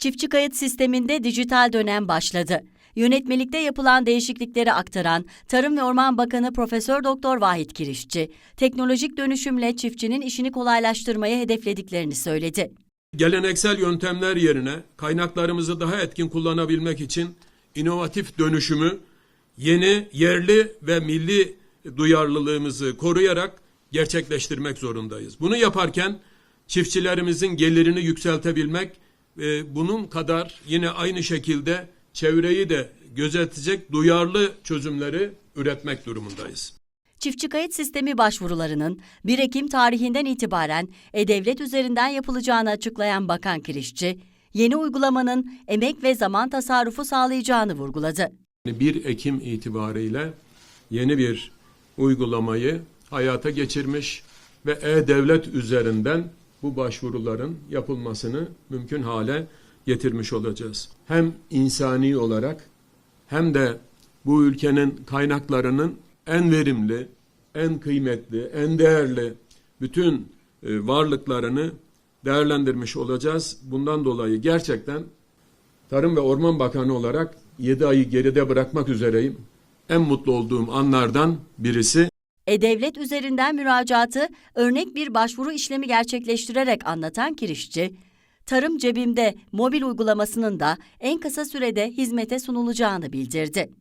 Çiftçi kayıt sisteminde dijital dönem başladı. Yönetmelikte yapılan değişiklikleri aktaran Tarım ve Orman Bakanı Profesör Doktor Vahit Kirişçi, teknolojik dönüşümle çiftçinin işini kolaylaştırmayı hedeflediklerini söyledi. Geleneksel yöntemler yerine kaynaklarımızı daha etkin kullanabilmek için inovatif dönüşümü yeni, yerli ve milli duyarlılığımızı koruyarak gerçekleştirmek zorundayız. Bunu yaparken çiftçilerimizin gelirini yükseltebilmek, e, bunun kadar yine aynı şekilde çevreyi de gözetecek duyarlı çözümleri üretmek durumundayız. Çiftçi kayıt sistemi başvurularının 1 Ekim tarihinden itibaren E-Devlet üzerinden yapılacağını açıklayan Bakan Kirişçi, yeni uygulamanın emek ve zaman tasarrufu sağlayacağını vurguladı. 1 Ekim itibariyle yeni bir uygulamayı hayata geçirmiş ve E-Devlet üzerinden bu başvuruların yapılmasını mümkün hale getirmiş olacağız. Hem insani olarak hem de bu ülkenin kaynaklarının en verimli, en kıymetli, en değerli bütün e, varlıklarını değerlendirmiş olacağız. Bundan dolayı gerçekten Tarım ve Orman Bakanı olarak 7 ayı geride bırakmak üzereyim. En mutlu olduğum anlardan birisi E-Devlet üzerinden müracaatı örnek bir başvuru işlemi gerçekleştirerek anlatan Kirişçi, Tarım Cebimde mobil uygulamasının da en kısa sürede hizmete sunulacağını bildirdi.